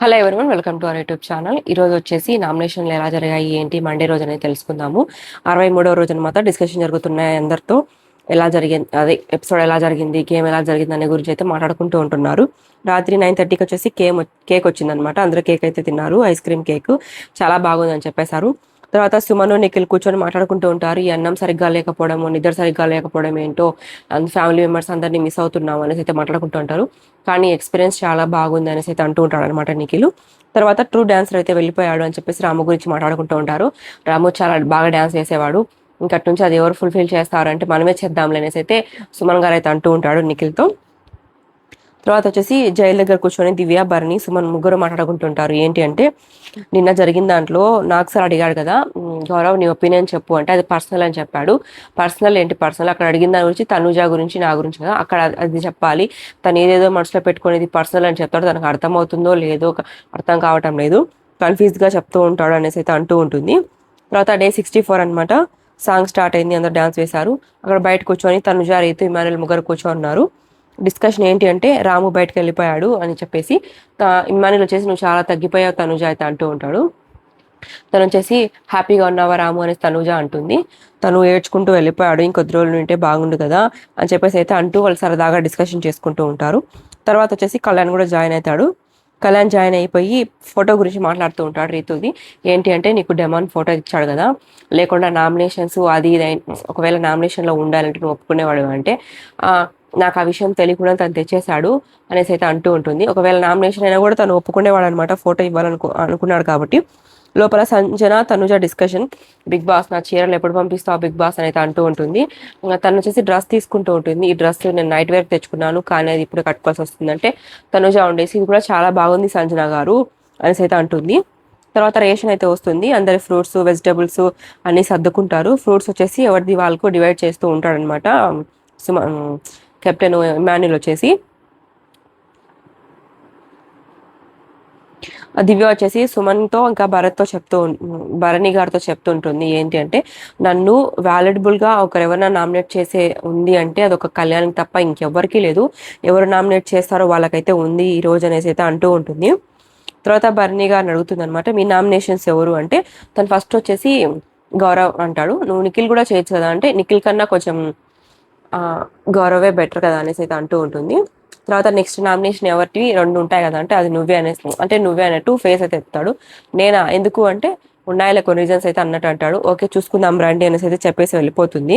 Hello everyone welcome to our YouTube channel ఈ రోజు వచ్చేసి నామినేషన్లు ఎలా జరిగాయి ఏంటి మండే రోజు అనేది తెలుసుకుందాము. అరవై మూడో రోజున మాత్రం డిస్కషన్ జరుగుతున్నాయి అందరితో. ఎలా జరిగింది అదే ఎపిసోడ్ ఎలా జరిగింది గేమ్ ఎలా జరిగింది అనే గురించి అయితే మాట్లాడుకుంటూ ఉంటున్నారు. రాత్రి నైన్ థర్టీకి వచ్చేసి కేమ్ కేక్ వచ్చిందనమాట అందరూ కేక్ అయితే తిన్నారు ఐస్ క్రీమ్ కేక్ చాలా బాగుందని చెప్పేశారు. తర్వాత సుమను నిఖిల్ కూర్చొని మాట్లాడుకుంటూ ఉంటారు. ఈ అన్నం సరిగ్గా లేకపోవడము నిద్ర సరిగ్గా లేకపోవడం ఏంటో అండ్ ఫ్యామిలీ మెంబర్స్ అందరినీ మిస్ అవుతున్నాం అనేసి అయితే మాట్లాడుకుంటూ ఉంటారు. కానీ ఎక్స్పీరియన్స్ చాలా బాగుంది అనేసి అయితే అంటూ ఉంటాడు అనమాట నిఖిల్. తర్వాత ట్రూ డాన్సర్ అయితే వెళ్ళిపోయాడు అని చెప్పేసి రాము గురించి మాట్లాడుకుంటూ ఉంటారు. రాము చాలా బాగా డాన్స్ చేసేవాడు. ఇంకటి నుంచి అది ఎవరు ఫుల్ఫిల్ చేస్తారంటే మనమే చేద్దాంలే అనేసి అయితే సుమన్ గారు అయితే అంటూ ఉంటాడు నిఖిల్తో. తర్వాత వచ్చేసి జైలు దగ్గర కూర్చొని దివ్య భరణి సుమన్ ముగ్గురు మాట్లాడుకుంటుంటారు. ఏంటి అంటే నిన్న జరిగిన దాంట్లో నాకు సార్ అడిగాడు కదా గౌరవ్ నీ ఒపీనియన్ చెప్పు అంటే అది పర్సనల్ అని చెప్పాడు. పర్సనల్ ఏంటి పర్సనల్? అక్కడ అడిగిన దాని గురించి తనుజ గురించి నా గురించి కదా అక్కడ అది చెప్పాలి. తను ఏదేదో మనసులో పెట్టుకునేది పర్సనల్ అని చెప్తాడు. తనకు అర్థమవుతుందో లేదో ఒక- అర్థం కావటం లేదు. కన్ఫ్యూజ్గా చెప్తూ ఉంటాడు అనేసి అయితే అంటూ ఉంటుంది. తర్వాత డే సిక్స్టీ ఫోర్ అనమాట సాంగ్ స్టార్ట్ అయింది. అందరు డ్యాన్స్ వేశారు. అక్కడ బయట కూర్చొని తనుజ రీతు ఇమానుల్ ముగ్గురు ఉన్నారు. డిస్కషన్ ఏంటి అంటే రాము బయటకు వెళ్ళిపోయాడు అని చెప్పేసి తా- వచ్చేసి నువ్వు చాలా తగ్గిపోయావు తనుజ అయితే అంటూ ఉంటాడు. తను వచ్చేసి హ్యాపీగా ఉన్నావా రాము? అనేసి తనుజ అంటుంది. తను ఏడ్చుకుంటూ వెళ్ళిపోయాడు ఇంకొద్ది రోజులు ఉంటే బాగుండు కదా అని చెప్పేసి అయితే అంటూ వాళ్ళు సరదాగా డిస్కషన్ చేసుకుంటూ ఉంటారు. తర్వాత వచ్చేసి కళ్యాణ్ కూడా జాయిన్ అవుతాడు. కళ్యాణ్ జాయిన్ అయిపోయి ఫోటో గురించి మాట్లాడుతూ ఉంటాడు రీతుది. ఏంటి అంటే నీకు డెమాన్ ఫోటో ఇచ్చాడు కదా లేకుండా నామినేషన్స్ అది ఇది ఒకవేళ నామినేషన్లో ఉండాలంటే నువ్వు ఒప్పుకునేవాడు అంటే నాకు ఆ విషయం తెలియకుండా తను తెచ్చేశాడు అనేసి అయితే అంటూ ఉంటుంది. ఒకవేళ నామినేషన్ అయినా కూడా తను ఒప్పుకునేవాడు అనమాట ఫోటో ఇవ్వాలనుకో అనుకున్నాడు కాబట్టి. లోపల Sanjana Tanuja discussion. Bigg Boss నా చీరలు ఎప్పుడు పంపిస్తావు? బిగ్ బాస్ అని అయితే అంటూ ఉంటుంది. ఇంకా తను వచ్చేసి డ్రెస్ తీసుకుంటూ ఉంటుంది. ఈ డ్రెస్ నేను నైట్ వేర్ తెచ్చుకున్నాను కానీ అది ఇప్పుడు కట్టుకోవాల్సి వస్తుంది అంటే తనుజ ఉండేసి ఇది కూడా చాలా బాగుంది సంజన గారు అనేసి అయితే అంటుంది. తర్వాత రేషన్ అయితే వస్తుంది. అందరి ఫ్రూట్స్ వెజిటబుల్స్ అన్ని సర్దుకుంటారు. ఫ్రూట్స్ వచ్చేసి ఎవరిది వాళ్ళకు డివైడ్ చేస్తూ ఉంటాడనమాట. సుమ కెప్టెన్ ఇమాన్యుల్ వచ్చేసి ఆ దివ్య వచ్చేసి సుమన్తో ఇంకా భరత్తో చెప్తూ భరణి గారితో చెప్తుంటుంది ఏంటి అంటే నన్ను వ్యాలిడబుల్గా ఒకరెవరైనా ఒకరు ఎవరైనా నామినేట్ చేసే ఉంది అంటే అది ఒక తప్ప ఇంకెవ్వరికీ లేదు. ఎవరు నామినేట్ చేస్తారో వాళ్ళకైతే ఉంది ఈ రోజు అనేసి అయితే అంటూ ఉంటుంది. తర్వాత భరణి గారిని అడుగుతుంది అనమాట మీ నామినేషన్స్ ఎవరు? అంటే తను ఫస్ట్ వచ్చేసి గౌరవ్ అంటాడు. నువ్వు నిఖిల్ కూడా చేయొచ్చు కదా? అంటే నిఖిల్ కన్నా కొంచెం గౌరవే బెటర్ కదా అనేసి అయితే అంటూ ఉంటుంది. తర్వాత నెక్స్ట్ నామినేషన్ ఎవరివి రెండు ఉంటాయి కదా అంటే అది నువ్వే అనేసి అంటే నువ్వే అన్నట్టు ఫేస్ అయితే ఎత్తాడు నేనా? ఎందుకు అంటే ఉన్నాయిలే కొన్ని రీజన్స్ అయితే అన్నట్టు అంటాడు. ఓకే చూసుకుందాం రండి అనేసి అయితే చెప్పేసి వెళ్ళిపోతుంది.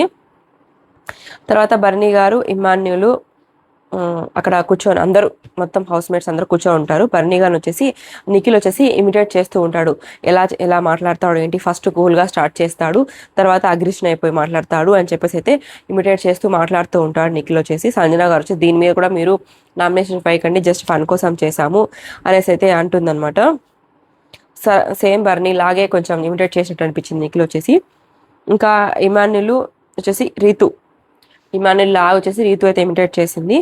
తర్వాత బర్ణి గారు ఇమాన్యులు అక్కడ కూర్చొని అందరూ మొత్తం హౌస్ మేట్స్ అందరూ కూర్చొని ఉంటారు. బర్నీ గారు వచ్చేసి నిఖిల్ వచ్చేసి ఇమిటేట్ చేస్తూ ఉంటాడు. ఎలా ఎలా మాట్లాడతాడు ఏంటి? ఫస్ట్ కూల్గా స్టార్ట్ చేస్తాడు. తర్వాత అగ్రిషన్ అయిపోయి మాట్లాడతాడు అని చెప్పేసి అయితే ఇమిటేట్ చేస్తూ మాట్లాడుతూ ఉంటాడు నిఖిల్ వచ్చేసి. సంజన గారు వచ్చి దీని మీద కూడా మీరు నామినేషన్ పైకండి జస్ట్ ఫన్ కోసం చేశాము అనేసి అయితే అంటుందన్నమాట. స సేమ్ బర్నీ లాగే కొంచెం ఇమిటేట్ చేసినట్టు అనిపించింది నిఖిల్ వచ్చేసి. ఇంకా ఇమాన్యులు వచ్చేసి రీతు. ఇమాన్యుల్ లా వచ్చేసి రీతు అయితే ఇమిటేట్ చేసింది.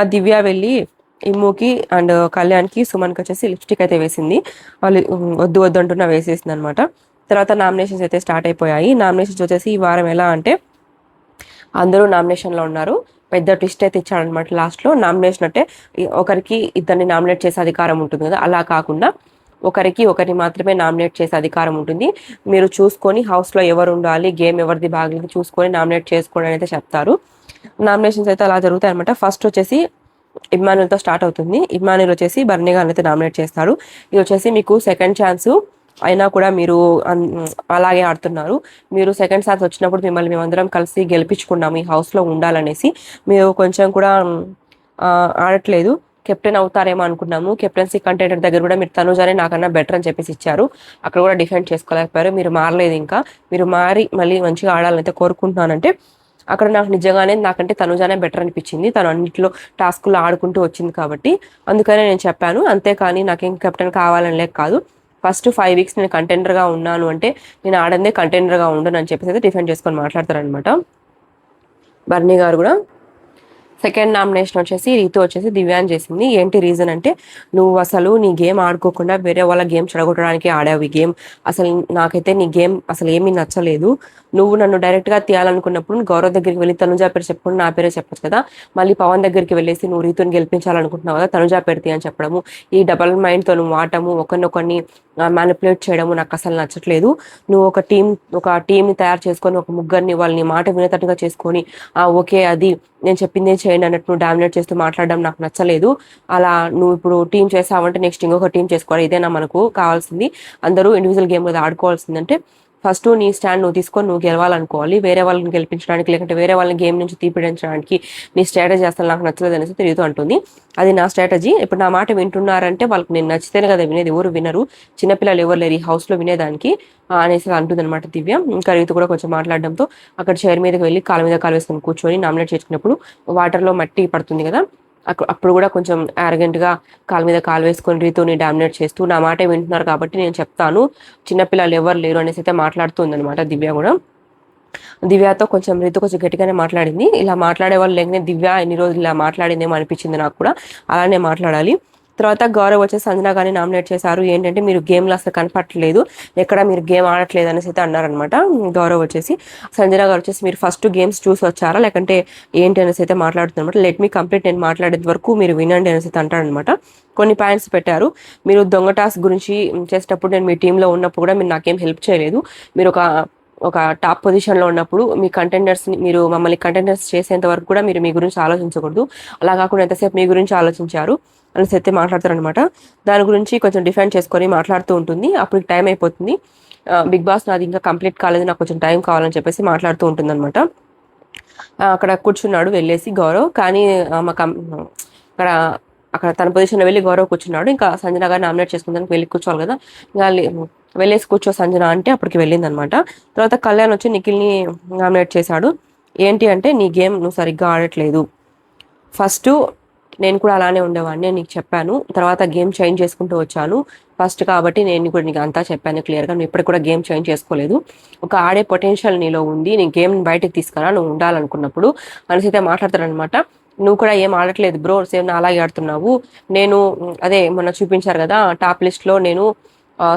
ఆ దివ్య వెళ్ళి ఇమ్ముకి అండ్ కళ్యాణ్కి సుమన్కి వచ్చేసి లిప్స్టిక్ అయితే వేసింది. వాళ్ళు వద్దు వద్దు అంటున్నా వేసేసింది అనమాట తర్వాత నామినేషన్స్ అయితే స్టార్ట్ అయిపోయాయి. నామినేషన్స్ వచ్చేసి ఈ వారం ఎలా అంటే అందరూ నామినేషన్లో ఉన్నారు. పెద్ద ట్విస్ట్ అయితే ఇచ్చాడనమాట లాస్ట్లో నామినేషన్ అంటే ఒకరికి ఇద్దరిని నామినేట్ చేసే అధికారం ఉంటుంది కదా అలా కాకుండా ఒకరికి ఒకరిని మాత్రమే నామినేట్ చేసే అధికారం ఉంటుంది. మీరు చూసుకొని హౌస్లో ఎవరు ఉండాలి గేమ్ ఎవరిది బాగలేదు చూసుకొని నామినేట్ చేసుకోవడం అయితే చెప్తారు. నామినేషన్స్ అయితే అలా జరుగుతాయి అనమాట ఫస్ట్ వచ్చేసి ఇమ్మానుల్తో స్టార్ట్ అవుతుంది. ఇమ్మానుల్ వచ్చేసి బర్నీ గారిని అయితే నామినేట్ చేస్తాడు ఇది వచ్చేసి మీకు సెకండ్ ఛాన్స్ అయినా కూడా మీరు అలాగే ఆడుతున్నారు. మీరు సెకండ్ ఛాన్స్ వచ్చినప్పుడు మిమ్మల్ని మేమందరం కలిసి గెలిపించుకున్నాము ఈ హౌస్లో ఉండాలనేసి. మీరు కొంచెం కూడా ఆడట్లేదు. కెప్టెన్ అవుతారేమో అనుకున్నాము. కెప్టెన్సీ కంటెంటర్ దగ్గర కూడా మీరు తనుజానే నాకన్నా బెటర్ అని చెప్పేసి ఇచ్చారు. అక్కడ కూడా డిఫెండ్ చేసుకోలేకపోయారు. మీరు మారలేదు ఇంకా. మీరు మారి మళ్ళీ మంచిగా ఆడాలని అయితే కోరుకుంటున్నానంటే అక్కడ నాకు నిజంగానే నాకంటే తనుజానే బెటర్ అనిపించింది. తను అన్నింటిలో టాస్కులు ఆడుకుంటూ వచ్చింది కాబట్టి అందుకనే నేను చెప్పాను. అంతేకాని నాకేం కెప్టెన్ కావాలని లేక కాదు. ఫస్ట్ ఫైవ్ వీక్స్ నేను కంటెండర్గా ఉన్నాను అంటే నేను ఆడందే కంటెండర్గా ఉండను అని చెప్పేసి అయితే డిఫెండ్ చేసుకొని మాట్లాడతారనమాట బర్నీ గారు కూడా సెకండ్ నామినేషన్ వచ్చేసి రీతు వచ్చేసి దివ్యాన్ చేసింది. ఏంటి రీజన్ అంటే నువ్వు అసలు నీ గేమ్ ఆడుకోకుండా వేరే వాళ్ళ గేమ్ చెడగొట్టడానికి ఆడావు ఈ గేమ్. అసలు నాకైతే నీ గేమ్ అసలు ఏమీ నచ్చలేదు. నువ్వు నన్ను డైరెక్ట్గా తీయాలనుకున్నప్పుడు గౌరవ్ దగ్గరికి వెళ్ళి తనుజా పేరు చెప్పుకుని నా పేరే చెప్పచ్చు కదా. మళ్ళీ పవన్ దగ్గరికి వెళ్ళేసి నువ్వు రీతుని గెలిపించాలనుకుంటున్నావు కదా తనుజా పేరు తీ అని చెప్పడము ఈ డబల్ మైండ్తో నువ్వు వాడటము ఒకరినొకరిని మ్యానిపులేట్ చేయడము నాకు అసలు నచ్చట్లేదు. నువ్వు ఒక టీం ఒక టీంని తయారు చేసుకొని ఒక ముగ్గురిని వాళ్ళని మాట వినేటట్టుగా చేసుకొని ఆ ఓకే అది నేను చెప్పిందే చేయండి అన్నట్టు నువ్వు డామినేట్ చేస్తూ మాట్లాడడం నాకు నచ్చలేదు. అలా నువ్వు ఇప్పుడు టీం చేసావంటే నెక్స్ట్ ఇంకొక టీం చేసుకోవాలి. ఇదేనా మనకు కావాల్సింది. అందరూ ఇండివిజువల్ గేమ్ మీద ఆడుకోవాల్సిందంటే ఫస్ట్ నీ స్టాండ్ నువ్వు తీసుకొని నువ్వు గెలవాలనుకోవాలి. వేరే వాళ్ళని గెలిపించడానికి లేకుంటే వేరే వాళ్ళని గేమ్ నుంచి తీపిడించడానికి నీ స్ట్రాటజీ అసలు నాకు నచ్చలేదు అనేసి తిరుగుతూ అంటుంది. అది నా స్ట్రాటజీ. ఇప్పుడు నా మాట వింటున్నారంటే వాళ్ళకి నేను నచ్చితేనే కదా వినేది. ఎవరు వినరు. చిన్నపిల్లలు ఎవరు లేరు ఈ హౌస్లో వినేదానికి అనేసి అంటుంది అనమాట దివ్య. ఇంకా రీతు కూడా కొంచెం మాట్లాడడంతో అక్కడ చైర్ మీదకి వెళ్ళి కాలు మీద కాలు వేసుకొని కూర్చొని నామినేట్ చేసుకున్నప్పుడు వాటర్లో మట్టి పడుతుంది కదా. అప్పుడు కూడా కొంచెం యారగెంట్గా కాలు మీద కాలు వేసుకొని రీతుని డామినేట్ చేస్తూ నా మాట వింటున్నారు కాబట్టి నేను చెప్తాను. చిన్నపిల్లలు ఎవరు లేరు అనేసి అయితే మాట్లాడుతుంది అనమాట దివ్య కూడా. దివ్యతో కొంచెం రీతు కొంచెం గట్టిగానే మాట్లాడింది. ఇలా మాట్లాడే వాళ్ళు లేకనే దివ్య ఎన్ని రోజులు ఇలా మాట్లాడిందేమో అనిపించింది నాకు కూడా. అలానే మాట్లాడాలి. తర్వాత గౌరవ్ వచ్చి సంజన గారిని నామినేట్ చేశారు. ఏంటంటే మీరు గేమ్లో అసలు కనపట్టలేదు. ఎక్కడ మీరు గేమ్ ఆడట్లేదు అనేసి అయితే అన్నారనమాట గౌరవ్ వచ్చేసి సంజన గారు వచ్చేసి మీరు ఫస్ట్ గేమ్స్ చూసి వచ్చారా? లేకంటే ఏంటి అనేసి అయితే మాట్లాడుతున్నమాట. లెట్ మీ కంప్లీట్ నేను మాట్లాడేది వరకు మీరు వినండి అనేసి అయితే అంటాడనమాట కొన్ని పాయింట్స్ పెట్టారు. మీరు దొంగ టాస్క్ గురించి చేసేటప్పుడు నేను మీ టీంలో ఉన్నప్పుడు కూడా మీరు నాకేం హెల్ప్ చేయలేదు. మీరు ఒక ఒక టాప్ పొజిషన్లో ఉన్నప్పుడు మీ కంటెండర్స్ని మీరు మమ్మల్ని కంటెండర్స్ చేసేంత వరకు కూడా మీరు మీ గురించి ఆలోచించకూడదు. అలా కాకుండా ఎంతసేపు మీ గురించి ఆలోచించారు? అనేసి అయితే మాట్లాడతారనమాట దాని గురించి కొంచెం డిఫెండ్ చేసుకొని మాట్లాడుతూ ఉంటుంది. అప్పుడు టైం అయిపోతుంది. బిగ్ బాస్ నాది ఇంకా కంప్లీట్ కాలేదు. నాకు కొంచెం టైం కావాలని చెప్పేసి మాట్లాడుతూ ఉంటుంది అనమాట అక్కడ కూర్చున్నాడు వెళ్ళేసి గౌరవ్. కానీ మా కం అక్కడ అక్కడ తన పొజిషన్లో వెళ్ళి గౌరవ్ కూర్చున్నాడు. ఇంకా సంజన గారు నామినేట్ చేసుకుందానికి వెళ్ళి కూర్చోవాలి కదా. ఇంకా వెళ్ళేసి కూర్చో సంజన అంటే అప్పటికి వెళ్ళింది అనమాట తర్వాత కళ్యాణ్ వచ్చి నిఖిల్ని నామినేట్ చేశాడు. ఏంటి అంటే నీ గేమ్ నువ్వు సరిగ్గా ఆడట్లేదు. ఫస్ట్ నేను కూడా అలానే ఉండేవాడిని నీకు చెప్పాను. తర్వాత గేమ్ చేంజ్ చేసుకుంటూ వచ్చాను. ఫస్ట్ కాబట్టి నేను కూడా నీకు అంతా చెప్పాను క్లియర్గా. నువ్వు ఇప్పటికి కూడా గేమ్ చేంజ్ చేసుకోలేదు. ఒక ఆడే పొటెన్షియల్ నీలో ఉంది. నీ గేమ్ బయటకు తీసుకురా నువ్వు ఉండాలనుకున్నప్పుడు. అనేసి అయితే మాట్లాడతాడనమాట నువ్వు కూడా ఏం ఆడట్లేదు బ్రో సేమ్ నా అలాగే ఆడుతున్నావు. నేను అదే మొన్న చూపించారు కదా టాప్ లిస్ట్లో నేను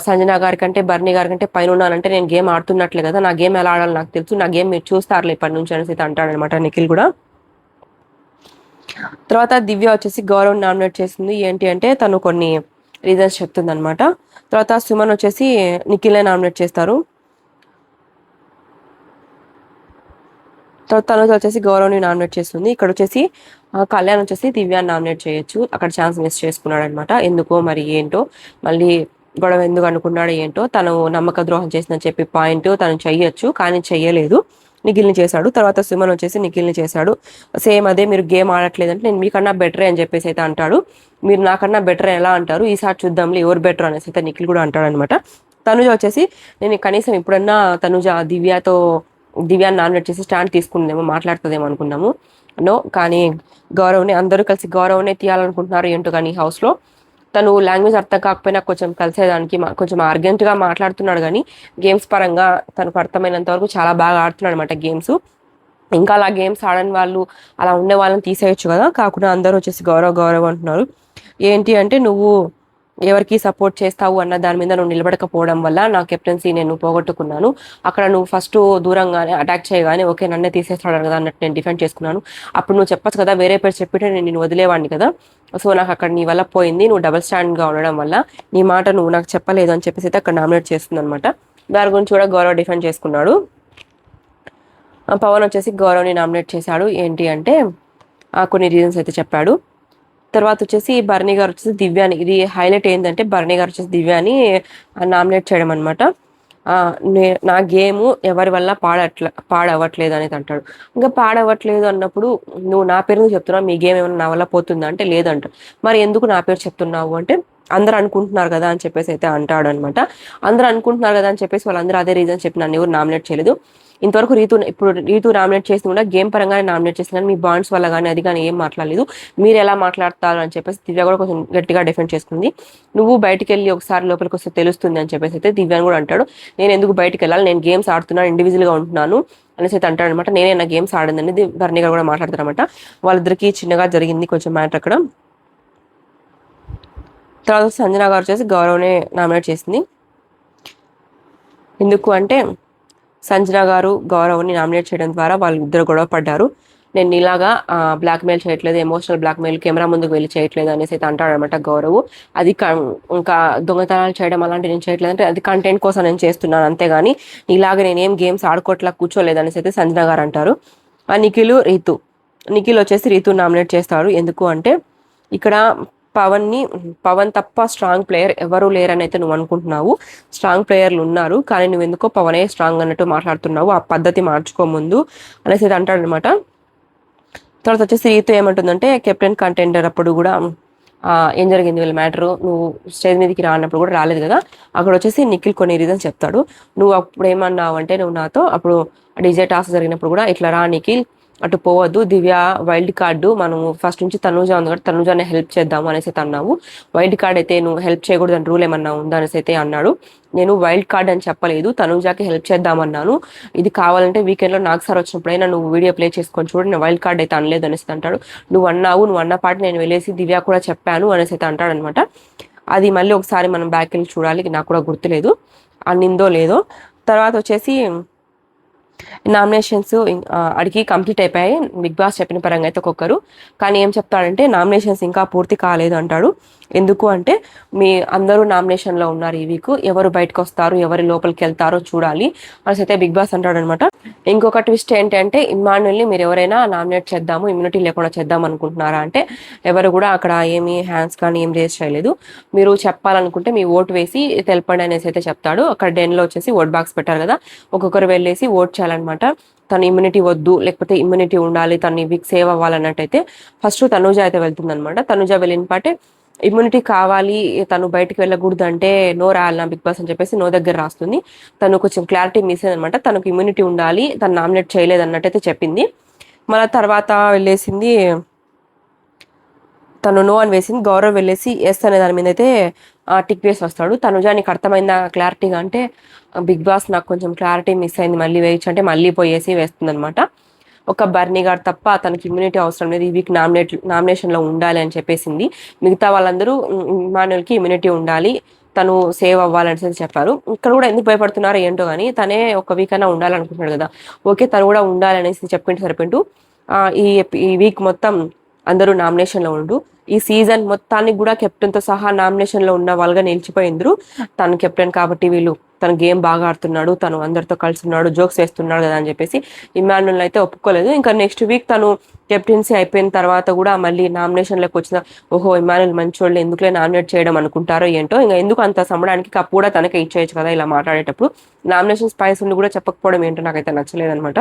సంజన గారి కంటే బర్నీ గారి కంటే పైన ఉన్నానంటే నేను గేమ్ ఆడుతున్నట్లే కదా. నా గేమ్ ఎలా ఆడాలో నాకు తెలుసు. నా గేమ్ మీరు చూస్తారులే ఇప్పటి నుంచి అనేసి అంటాడనమాట నిఖిల్ కూడా. తర్వాత దివ్య వచ్చేసి గౌరవ్ నామినేట్ చేసింది. ఏంటి అంటే తను కొన్ని రీజన్స్ చెప్తుంది అనమాట తర్వాత సుమన్ వచ్చేసి నిఖిల్నే నామినేట్ చేస్తారు. తర్వాత తనుజ వచ్చేసి గౌరవ్ని నామినేట్ చేస్తుంది. ఇక్కడ వచ్చేసి కళ్యాణ్ వచ్చేసి దివ్యాన్ని నామినేట్ చేయొచ్చు. అక్కడ ఛాన్స్ మిస్ చేసుకున్నాడు అనమాట ఎందుకో మరి ఏంటో మళ్ళీ గొడవ ఎందుకు అనుకున్నాడు ఏంటో తను నమ్మక ద్రోహం చేసిందని చెప్పి పాయింట్ తను చెయ్యొచ్చు. కానీ చెయ్యలేదు. నిఖిల్ని చేశాడు. తర్వాత సుమన్ వచ్చేసి నిఖిల్ని చేశాడు. సేమ్ అదే మీరు గేమ్ ఆడట్లేదంటే నేను మీకన్నా బెటరే అని చెప్పేసి అయితే అంటాడు. మీరు నాకన్నా బెటర్ ఎలా అంటారు? ఈసారి చూద్దాంలే ఎవరు బెటర్ అనేసి అయితే నిఖిల్ కూడా అంటాడు అనమాట తనుజ వచ్చేసి నేను కనీసం ఎప్పుడన్నా తనుజ దివ్యతో దివ్యాన్ని నామినేట్ చేసి స్టాండ్ తీసుకుందేమో మాట్లాడుతుందేమో అనుకున్నాము. నో కానీ గౌరవ్ని అందరూ కలిసి గౌరవ్నే తీయాలనుకుంటున్నారు ఏంటో కానీ హౌస్లో. తను లాంగ్వేజ్ అర్థం కాకపోయినా కొంచెం కలిసేదానికి మా- కొంచెం ఆర్గెంట్గా గా మాట్లాడుతున్నాడు కానీ గేమ్స్ పరంగా తనకు అర్థమైనంత వరకు చాలా బాగా ఆడుతున్నాడు అనమాట గేమ్స్ ఇంకా అలా గేమ్స్ ఆడని వాళ్ళు అలా ఉండే వాళ్ళని తీసేయొచ్చు కదా కాకుండా అందరూ వచ్చేసి గౌరవ గౌరవం అంటున్నారు. ఏంటి అంటే నువ్వు ఎవరికి సపోర్ట్ చేస్తావు అన్న దాని మీద నువ్వు నిలబడకపోవడం వల్ల నా కెప్టెన్సీ నేను పోగొట్టుకున్నాను. అక్కడ నువ్వు ఫస్ట్ దూరంగానే అటాక్ చేయగానే ఓకే నన్నే తీసేస్తాడు కదా అన్నట్టు నేను డిఫెండ్ చేసుకున్నాను. అప్పుడు నువ్వు చెప్పచ్చు కదా వేరే పేరు చెప్పితే నేను నేను వదిలేవాడిని కదా. సో నాకు అక్కడ నీ వల్ల పోయింది. నువ్వు డబల్ స్టాండ్గా ఉండడం వల్ల నీ మాట నువ్వు నాకు చెప్పలేదు అని చెప్పేసి అయితే అక్కడ నామినేట్ చేస్తుంది అనమాట దాని గురించి కూడా గౌరవ్ డిఫెండ్ చేసుకున్నాడు. పవన్ వచ్చేసి గౌరవ్ని నామినేట్ చేశాడు. ఏంటి అంటే ఆ, కొన్ని రీజన్స్ అయితే చెప్పాడు. తర్వాత వచ్చేసి భరణి గారు వచ్చేసి దివ్యాని. ఇది హైలైట్ ఏంటంటే భరణి గారు వచ్చేసి దివ్యాని నామినేట్ చేయడం అనమాట నా గేమ్ ఎవరి వల్ల పాడట్ల పాడవ్వట్లేదు అనేది అంటాడు. ఇంకా పాడవట్లేదు అన్నప్పుడు నువ్వు నా పేరు చెప్తున్నావు? మీ గేమ్ ఏమైనా నా వల్ల పోతుందా? అంటే లేదంట. మరి ఎందుకు నా పేరు చెప్తున్నావు? అంటే అందరు అనుకుంటున్నారు కదా అని చెప్పేసి అయితే అంటాడు అనమాట అందరూ అనుకుంటున్నారు కదా అని చెప్పేసి వాళ్ళందరూ అదే రీజన్ చెప్పి నన్ను ఎవరు నామినేట్ చేయలేదు. ఇంతవరకు రీతు ఇప్పుడు రీతు నామినేట్ చేసి కూడా గేమ్ పరంగానే నామినేట్ చేస్తున్నాను మీ బాండ్స్ వల్ల కానీ అది కానీ ఏం మాట్లాడలేదు. మీరు ఎలా మాట్లాడతారు అని చెప్పేసి దివ్య కూడా కొంచెం గట్టిగా డిఫెండ్ చేసుకుంది. నువ్వు బయటికి వెళ్ళి ఒకసారి లోపలికి వస్తే తెలుస్తుంది అని చెప్పేసి అయితే దివ్యాన్ని కూడా అంటాడు. నేను ఎందుకు బయటికి వెళ్ళాలి? నేను గేమ్స్ ఆడుతున్నాను ఇండివిజువల్గా ఉంటున్నాను అనేసి అయితే అంటాడు అనమాట. నేనే నా గేమ్స్ ఆడిందని భరణి గారు కూడా మాట్లాడతారనమాట వాళ్ళిద్దరికి చిన్నగా జరిగింది కొంచెం మ్యాటర్ అక్కడ. తర్వాత సంజన గారు వచ్చేసి గౌరవ్నే నామినేట్ చేసింది. ఎందుకు అంటే సంజన గారు గౌరవ్ని నామినేట్ చేయడం ద్వారా వాళ్ళు ఇద్దరు గొడవ పడ్డారు. నేను ఇలాగా బ్లాక్మెయిల్ చేయట్లేదు ఎమోషనల్ బ్లాక్మెయిల్ కెమెరా ముందుకు వెళ్ళి చేయట్లేదు అనేసి అయితే అంటాడనమాట గౌరవ్. అది ఇంకా దొంగతనాలు చేయడం అలాంటి నేను చేయట్లేదు అంటే అది కంటెంట్ కోసం నేను చేస్తున్నాను అంతేగాని ఇలాగ నేనేం గేమ్స్ ఆడుకోవట్లా కూర్చోలేదు అనేసి అయితే సంజన గారు అంటారు. ఆ నిఖిల్ రీతు. నిఖిల్ వచ్చేసి రీతు నామినేట్ చేస్తారు. ఎందుకు అంటే ఇక్కడ పవన్ని పవన్ తప్ప స్ట్రాంగ్ ప్లేయర్ ఎవరు లేరని అయితే నువ్వు అనుకుంటున్నావు. స్ట్రాంగ్ ప్లేయర్లు ఉన్నారు కానీ నువ్వు ఎందుకో పవనే స్ట్రాంగ్ అన్నట్టు మాట్లాడుతున్నావు. ఆ పద్ధతి మార్చుకో ముందు అనేసి అంటాడనమాట తర్వాత వచ్చేసి రీతు ఏమంటుందంటే కెప్టెన్ కంటెండర్ అప్పుడు కూడా ఏం జరిగింది వీళ్ళ మ్యాటరు? నువ్వు స్టేజ్ మీదకి రానప్పుడు కూడా రాలేదు కదా. అక్కడ వచ్చేసి నిఖిల్ కొన్ని రీజన్స్ చెప్తాడు. నువ్వు అప్పుడు ఏమన్నావు అంటే నువ్వు నాతో అప్పుడు డీజే టాస్క్ జరిగినప్పుడు కూడా ఇట్లా రా నిఖిల్ అటు పోవద్దు. దివ్య వైల్డ్ కార్డు మనం ఫస్ట్ నుంచి తనుజ ఉంది కాబట్టి తనుజానే హెల్ప్ చేద్దాము అనేసి అయితే అన్నావు. వైల్డ్ కార్డ్ అయితే నువ్వు హెల్ప్ చేయకూడదు అని రూల్ ఏమన్నా ఉందా అనేసి అయితే అన్నాడు. నేను వైల్డ్ కార్డ్ అని చెప్పలేదు. తనుజాకి హెల్ప్ చేద్దామన్నాను ఇది కావాలంటే వీకెండ్లో నాకు సార్ వచ్చినప్పుడైనా నువ్వు వీడియో ప్లే చేసుకొని చూడు. నేను వైల్డ్ కార్డ్ అయితే అనలేదు అనేసి అంటాడు. నువ్వు అన్నావు నువ్వు అన్న పాటు నేను వెళ్ళేసి దివ్య కూడా చెప్పాను అనేసి అయితే అంటాడు అనమాట అది మళ్ళీ ఒకసారి మనం బ్యాక్ వెళ్ళి చూడాలి. నాకు కూడా గుర్తులేదు. అన్నిందో లేదో. తర్వాత వచ్చేసి నామినేషన్స్ అడిగి కంప్లీట్ అయిపోయాయి. బిగ్ బాస్ చెప్పిన పరంగా అయితే ఒక్కొక్కరు. కానీ ఏం చెప్తాడంటే నామినేషన్స్ ఇంకా పూర్తి కాలేదు అంటాడు. ఎందుకు అంటే మీ అందరూ నామినేషన్లో ఉన్నారు ఈ వీక్. ఎవరు బయటకు వస్తారు ఎవరి లోపలికి వెళ్తారో చూడాలి. అనేసి అయితే బిగ్ బాస్ అంటాడు అనమాట ఇంకొక ట్విస్ట్ ఏంటంటే ఇమాన్యుల్ని మీరు ఎవరైనా నామినేట్ చేద్దాము ఇమ్యూనిటీ లేకుండా చేద్దాం అనుకుంటున్నారా అంటే ఎవరు కూడా అక్కడ ఏమి హ్యాండ్స్ కానీ ఏం రేస్ చేయలేదు. మీరు చెప్పాలనుకుంటే మీ ఓటు వేసి తెలపండి అనేసి అయితే చెప్తాడు. అక్కడ డెన్లో వచ్చేసి ఓట్ బాక్స్ పెట్టారు కదా ఒక్కొక్కరు వెళ్ళేసి ఓట్ చేయాలన్నమాట. తన ఇమ్యూనిటీ వద్దు లేకపోతే ఇమ్యూనిటీ ఉండాలి తను వీక్ సేవ్ అవ్వాలన్నట్టయితే ఫస్ట్ తనుజ అయితే వెళ్తుంది అనమాట తనుజ వెళ్ళిన పాటే ఇమ్యూనిటీ కావాలి తను బయటకు వెళ్ళకూడదు అంటే నో నా బిగ్ బాస్ అని చెప్పేసి నో దగ్గర రాస్తుంది. తను కొంచెం క్లారిటీ మిస్ అనమాట తనకు ఇమ్యూనిటీ ఉండాలి తను నామినేట్ చేయలేదు అన్నట్టయితే చెప్పింది. మళ్ళీ తర్వాత వెళ్ళేసింది తను నో అని వేసింది. గౌరవ్ వెళ్ళేసి ఎస్ అనే దాని మీద అయితే టిక్ వేసి వస్తాడు. తనుజా నీకు అర్థమైందా క్లారిటీగా అంటే బిగ్ బాస్ నాకు కొంచెం క్లారిటీ మిస్ అయింది మళ్ళీ వేయచ్చు అంటే మళ్ళీ పోయేసి వేస్తుంది అనమాట ఒక బర్నీ గారు తప్ప తనకి ఇమ్యూనిటీ అవసరం లేదు. ఈ వీక్ నామినేట్ నామినేషన్లో ఉండాలి అని చెప్పేసింది. మిగతా వాళ్ళందరూ ఇమానుయల్కి ఇమ్యూనిటీ ఉండాలి. తను సేవ్ అవ్వాలని చెప్పారు. ఇక్కడ కూడా ఎందుకు భయపడుతున్నారు ఏంటో కానీ తనే ఒక వీక్ అయినా ఉండాలనుకుంటున్నాడు కదా. ఓకే తను కూడా ఉండాలనేసి చెప్పింటూ సరిపింటూ ఈ ఈ వీక్ మొత్తం అందరూ నామినేషన్లో ఉండు. ఈ సీజన్ మొత్తానికి కూడా కెప్టెన్తో సహా నామినేషన్లో ఉన్న వాళ్ళుగా నిలిచిపోయిందరు తను కెప్టెన్ కాబట్టి వీళ్ళు తన గేమ్ బాగా ఆడుతున్నాడు తను అందరితో కలిసి ఉన్నాడు జోక్స్ వేస్తున్నాడు కదా అని చెప్పేసి ఇమాన్యుల్ అయితే ఒప్పుకోలేదు. ఇంకా నెక్స్ట్ వీక్ తను కెప్టెన్సీ అయిపోయిన తర్వాత కూడా మళ్ళీ నామినేషన్లోకి వచ్చిన ఓహో ఇమాన్యుల్ మంచోళ్ళు ఎందుకులే నామినేట్ చేయడం అనుకుంటారో ఏంటో? ఇంకా ఎందుకు అంత సమ్మడానికి కప్పు కూడా తనకే ఇచ్చేయచ్చు కదా ఇలా మాట్లాడేటప్పుడు. నామినేషన్ స్పైస్ ఉండి కూడా చెప్పకపోవడం ఏంటో నాకైతే నచ్చలేదనమాట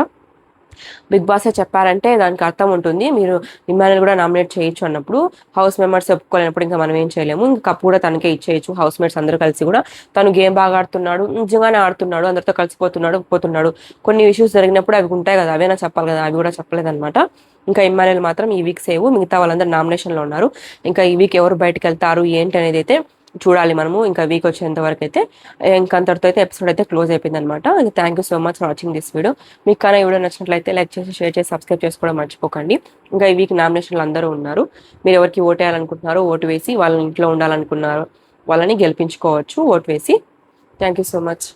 బిగ్ బాసే చెప్పారంటే దానికి అర్థం ఉంటుంది. మీరు ఇమ్మానుల్ కూడా నామినేట్ చేయొచ్చు అన్నప్పుడు హౌస్ మెంబర్స్ ఒప్పుకోలేనప్పుడు ఇంకా మనం ఏం చేయలేము. ఇంకా కప్పు కూడా తనకే ఇచ్చేయచ్చు. హౌస్ మేట్స్ అందరూ కలిసి కూడా. తను గేమ్ బాగా ఆడుతున్నాడు నిజంగానే ఆడుతున్నాడు అందరితో కలిసిపోతున్నాడు పోతున్నాడు కొన్ని ఇష్యూస్ జరిగినప్పుడు అవి ఉంటాయి కదా అవే చెప్పాలి కదా అవి కూడా చెప్పలేదన్నమాట. ఇంకా ఇమ్మానుల్ మాత్రం ఈ వీక్ సేవ్. మిగతా వాళ్ళందరూ నామినేషన్లో ఉన్నారు. ఇంకా ఈ వీక్ ఎవరు బయటకు వెళ్తారు ఏంటి అనేది అయితే చూడాలి మనము ఇంకా వీక్ వచ్చేంత వరకు అయితే. ఇంకంతటితో అయితే ఎపిసోడ్ అయితే క్లోజ్ అయిపోయింది అనమాట thank you so much for watching this video మీకు కానీ వీడియో నచ్చినట్లయితే లైక్ చేసి షేర్ చేసి సబ్స్క్రైబ్ చేసుకోవడం మర్చిపోకండి. ఇంకా ఈ వీక్ నామినేషన్లు అందరూ ఉన్నారు. మీరు ఎవరికి ఓటు వేయాలనుకుంటున్నారో ఓటు వేసి వాళ్ళని ఇంట్లో ఉండాలనుకున్నారో వాళ్ళని గెలిపించుకోవచ్చు ఓటు వేసి. Thank you so much